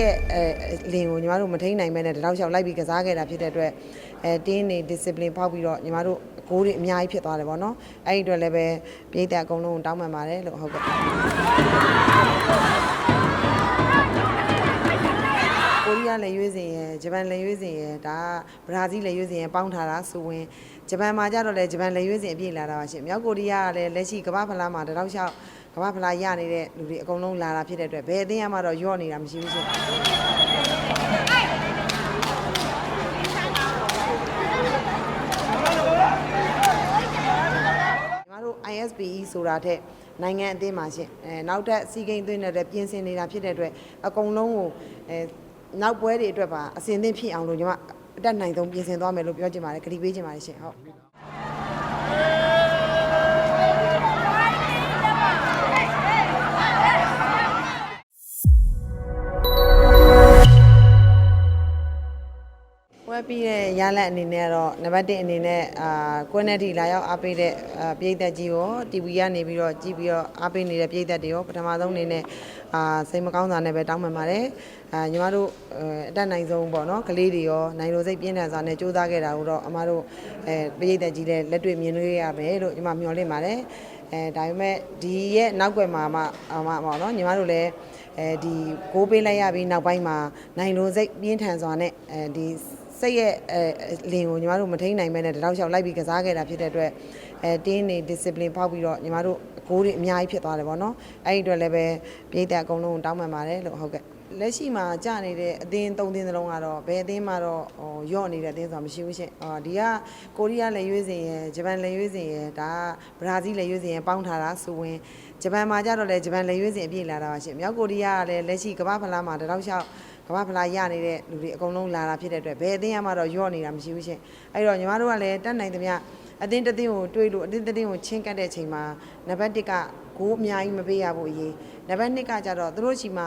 ရဲ့အဲလင်ကိုညီမတို့မထိန်နိုင်မဲနဲ့တတောက်လျှောက်လိုက်ပြီးကစားခဲ့တာဖြစ်တဲ့အတွက်အဲတင်းနေ discipline ဖောက်ပြီးတော့ညီမတို့ဂိုးတွေအများကြီးဖြစ်သွားတယ်ပေါ့နော်အဲ့ဒီအတွက်လည်းပဲပြည်သက်အကုန်လုံးကိုတောင်းပန်ပါတယ်လို့ဟုတ်ကဲ့ကိုရီးယားလည်းရွေးစင်ရယ်ဂျပန်လည်းရွေးစင်ရယ်ဒါကဘရာဇီးလည်းရွေးစင်ရယ်ပေါင်းထားတာဆိုဝင်ဂျပန်မှာကြတော့လေဂျပန်လည်းရွေးစင်အပြည့်လာတာပါရှင်မြောက်ကိုရီးယားကလည်းလက်ရှိကမ္ဘာဖလားမှာတတောက်လျှောက် ကမ္ဘာဖလားရနေတဲ့လူတွေအကုန်လုံးလာတာဖြစ်တဲ့အတွက်ဘယ်အသင်းမှတော့ညော့နေတာမရှိဘူးရှင်ညီမတို့ ISPE ဆိုတာထက်နိုင်ငံအသင်းမှာရှင်အဲနောက်ထပ်စီကိန်းသွင်းတဲ့ပြင်ဆင်နေတာဖြစ်တဲ့အတွက်အကုန်လုံးကိုအဲနောက်ပွဲတွေအတွက်ပါအစင်သင့်ဖြစ်အောင်လို့ညီမအတက်နိုင်ဆုံးပြင်ဆင်သွားမယ်လို့ပြောချင်ပါတယ်ခရီးပေးချင်ပါတယ်ရှင်ဟုတ် ဝက်ပြီးတဲ့ရလက်အနေနဲ့ကတော့နံပါတ်1အနေနဲ့အာကွန်းနဲ့ထိလာရောက်အားပေးတဲ့အာပြည်သက်ကြီးရော TV ကနေပြီးတော့ကြည့်ပြီးတော့အားပေးနေတဲ့ပြည်သက်တွေရောပထမဆုံးအနေနဲ့အာစိတ်မကောင်းစွာနဲ့ပဲတောင်းပန်ပါတယ်အာညီမတို့အတက်နိုင်ဆုံးပေါ့နော်ကလေးတွေရောနိုင်လိုစိတ်ပြင်းထန်စွာနဲ့စူးစမ်းခဲ့တာကိုတော့အမတို့အဲပြည်သက်ကြီးလည်းလက်တွေ့မြင်တွေ့ရမယ်လို့ညီမမျှော်လင့်ပါတယ်အဲဒါပေမဲ့ဒီရဲ့နောက်ွယ်မှာမှအမပေါ့နော်ညီမတို့လည်းအဲဒီကိုးပေးလိုက်ရပြီးနောက်ပိုင်းမှာနိုင်လိုစိတ်ပြင်းထန်စွာနဲ့အဲဒီ စိတ်ရဲ့အဲလင်ကိုညီမတို့မထိန်နိုင်မဲနဲ့တတောက်လျှောက်လိုက်ပြီးကစားခဲ့တာဖြစ်တဲ့အတွက်အဲတင်းနေ discipline ဖောက်ပြီးတော့ညီမတို့ဂိုးတွေအများကြီးဖြစ်သွားတယ်ပေါ့နော်အဲ့ဒီအတွက်လည်းပဲပြည်သက်အကုန်လုံးကိုတောင်းပန်ပါတယ်လို့ဟုတ်ကဲ့လက်ရှိမှာကြာနေတဲ့အသင်း၃သင်းစလုံးကတော့ဘယ်အသင်းမှတော့ဟိုယော့နေတဲ့အသင်းဆိုတာမရှိဘူးရှင်အော်ဒီကကိုရီးယားလည်းရွေးစင်ရယ်ဂျပန်လည်းရွေးစင်ရယ်ဒါကဘရာဇီးလည်းရွေးစင်ရယ်ပေါင်းထားတာဆိုဝင်ဂျပန်မှာကြတော့လေဂျပန်လည်းရွေးစင်အပြည့်လာတာပါရှင်မြောက်ကိုရီးယားကလည်းလက်ရှိကမ္ဘာဖလားမှာတတောက်လျှောက် ကမ္ဘာဖလားရနေတဲ့လူတွေအကုန်လုံးလာတာဖြစ်တဲ့အတွက်ဘယ်အသင်းမှတော့ယော့နေတာမရှိဘူးရှင်အဲ့တော့ညီမတို့ကလည်းတတ်နိုင်သမျှအသင်းတစ်သင်းကိုတွေးလို့အသင်းတစ်သင်းကိုချင်းကပ်တဲ့အချိန်မှာနံပါတ်1ကဂိုးအများကြီးမပေးရဘူးအရေးနံပါတ်2ကကြတော့သူတို့ရှိမှ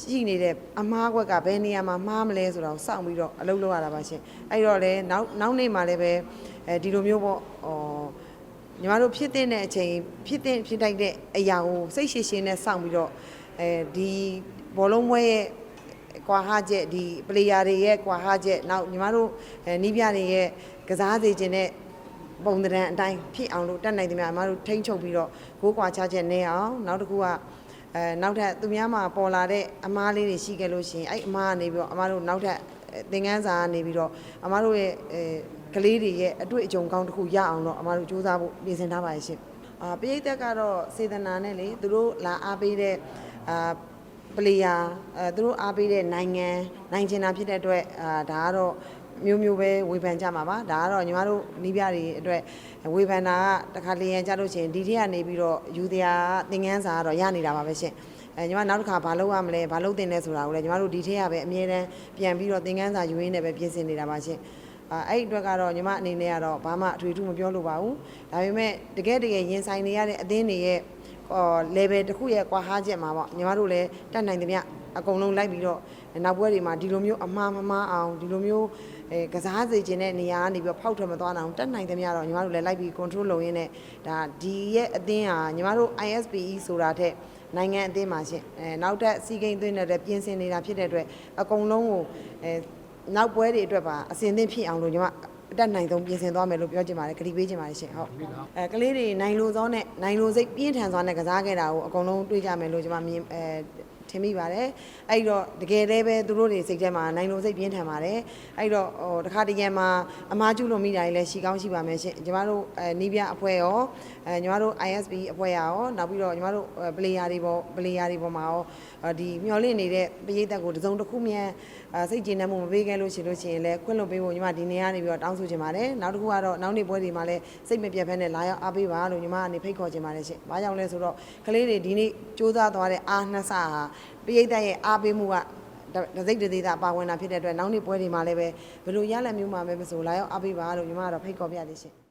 ရှိနေတဲ့အမားကွက်ကဘယ်နေရာမှာမှားမလဲဆိုတော့စောင့်ပြီးတော့အလုပ်လုပ်ရတာပါရှင်အဲ့တော့လည်းနောက်နောက်နေ့မှာလည်းပဲအဲဒီလိုမျိုးပေါ့ဟောညီမတို့ဖြစ်တဲ့အချိန်ဖြစ်တဲ့ဖြစ်တိုက်တဲ့အရာကိုစိတ်ရှည်ရှည်နဲ့စောင့်ပြီးတော့အဲဒီဘောလုံးပွဲရဲ့ ကွာဟချက်ဒီပလေယာတွေရဲ့ကွာဟချက်နောက်ညီမတို့အဲနီးပြတွေရဲ့ကစားစေခြင်းနဲ့ပုံသဏ္ဍာန်အတိုင်းဖြစ်အောင်လို့တက်နိုင်တယ်များညီမတို့ထိန်းချုပ်ပြီးတော့ဂိုးကွာချချက်နေအောင်နောက်တစ်ခုကအဲနောက်ထပ်သူများမှာပေါ်လာတဲ့အမားလေးတွေရှိခဲ့လို့ရှိရင်အဲ့အမားကနေပြီးတော့အမားတို့နောက်ထပ်သင်ငန်းစာကနေပြီးတော့အမားတို့ရဲ့အဲကလေးတွေရဲ့အတွေ့အကြုံကောင်းတစ်ခုရအောင်တော့အမတို့စူးစမ်းဖို့ပြင်ဆင်ထားပါရဲ့ရှင်။အာပရိသတ်ကတော့စေတနာနဲ့လေသူတို့လာအားပေးတဲ့အာ ပလေယာအဲသူတို့အားပေးတဲ့နိုင်ငံနိုင်ချင်တာဖြစ်တဲ့အတွက်အာဒါကတော့မျိုးမျိုးပဲဝေဖန်ကြမှာပါဒါကတော့ညီမတို့နီးပြတွေအတွက်ဝေဖန်တာကတခါလေရင်ကြလို့ရှိရင်ဒီထက်ကနေပြီးတော့ယူတရားသင်ငန်းစာကတော့ရနေတာပါပဲရှင်အဲညီမနောက်တစ်ခါဘာလုပ်ရမလဲဘာလုပ်တင်လဲဆိုတာကိုလည်းညီမတို့ဒီထက်ကပဲအမြဲတမ်းပြန်ပြီးတော့သင်ခန်းစာယူရင်းနဲ့ပဲပြင်ဆင်နေတာပါရှင်အာအဲ့ဒီအတွက်ကတော့ညီမအနေနဲ့ကတော့ဘာမှအထွေထူးမပြောလို့ပါဘူးဒါပေမဲ့တကယ်တကယ်ရင်ဆိုင်နေရတဲ့အသင်းတွေရဲ့ဟော level တစ်ခုရဲ့ကွာဟားချက်မှာပေါ့ညီမတို့လည်းတတ်နိုင်သမျှအကုန်လုံးလိုက်ပြီးတော့နောက်ပွဲတွေမှာဒီလိုမျိုးအမှားမမှားအောင်ဒီလိုမျိုးအဲကစားစေခြင်းတဲ့နေရာကနေပြီးတော့ဖောက်ထွက်မသွားအောင်တတ်နိုင်သမျှတော့ညီမတို့လည်းလိုက်ပြီး control လုပ်ရင်းနဲ့ဒါဒီရဲ့အသင်းဟာညီမတို့ ISPE ဆိုတာထက်နိုင်ငံအသင်းမှာရှင်အဲနောက်ထပ်စီကိန်းသွင်းတဲ့ပြင်ဆင်နေတာဖြစ်တဲ့အတွက်အကုန်လုံးကိုအဲနောက်ပွဲတွေအတွက်ပါအစင်သင့်ဖြစ်အောင်လို့ညီမ အတက်နိုင်ဆုံးပြင်ဆင်သွားမယ်လို့ပြောချင်ပါတယ်ခရီးပေးချင်ပါတယ်ရှင်ဟုတ်အဲကလေးတွေနိုင်လိုသောနဲ့နိုင်လိုစိတ်ပြင်းထန်စွာနဲ့ကစားခဲ့တာကိုအကုန်လုံးတွေးကြမယ်လို့ကျွန်မမြင်အဲ ထင်မိပါတယ်အဲ့တော့တကယ်တည်းပဲသူတို့တွေစိတ်ထဲမှာနိုင်လိုစိတ်ပြင်းထန်ပါတယ်အဲ့တော့ဟိုတခါတရံမှာအမားကျူလို့မိတာတွေလည်းရှိကောင်းရှိပါမယ်ရှင်ညီမတို့အဲနီးပြအဖွဲ့ရောအဲညီမတို့ ISB အဖွဲ့ရောနောက်ပြီးတော့ညီမတို့ player တွေပေါ့ player တွေပေါ်မှာရောဒီမျော်လင့်နေတဲ့ပရိသတ်ကိုတစုံတစ်ခုမြန်စိတ်ကျဉ်နှံ့မှုမပေးခဲ့လို့ရှိလို့ရှိရင်လည်းခွင့်လွှတ်ပေးဖို့ညီမဒီနေရာနေပြီးတော့တောင်းဆိုချင်ပါတယ်နောက်တစ်ခုကတော့နောက်နေ့ပွဲတွေမှာလည်းစိတ်မပြတ်ဖက်နဲ့လာရောက်အားပေးပါလို့ညီမကနေဖိတ်ခေါ်ချင်ပါတယ်ရှင်။ဘာကြောင့်လဲဆိုတော့ကလေးတွေဒီနေ့စူးစမ်းသွားတဲ့အားနှက်စာဟာပရိသတ်ရဲ့အားပေးမှုကဒစိတ်တသေးတာပါဝင်တာဖြစ်တဲ့အတွက်နောက်နေ့ပွဲတွေမှာလည်းပဲဘယ်လိုရလဒ်မျိုးမှပဲမဆိုလာရောက်အားပေးပါလို့ညီမကတော့ဖိတ်ခေါ်ပြရသေးရှင်။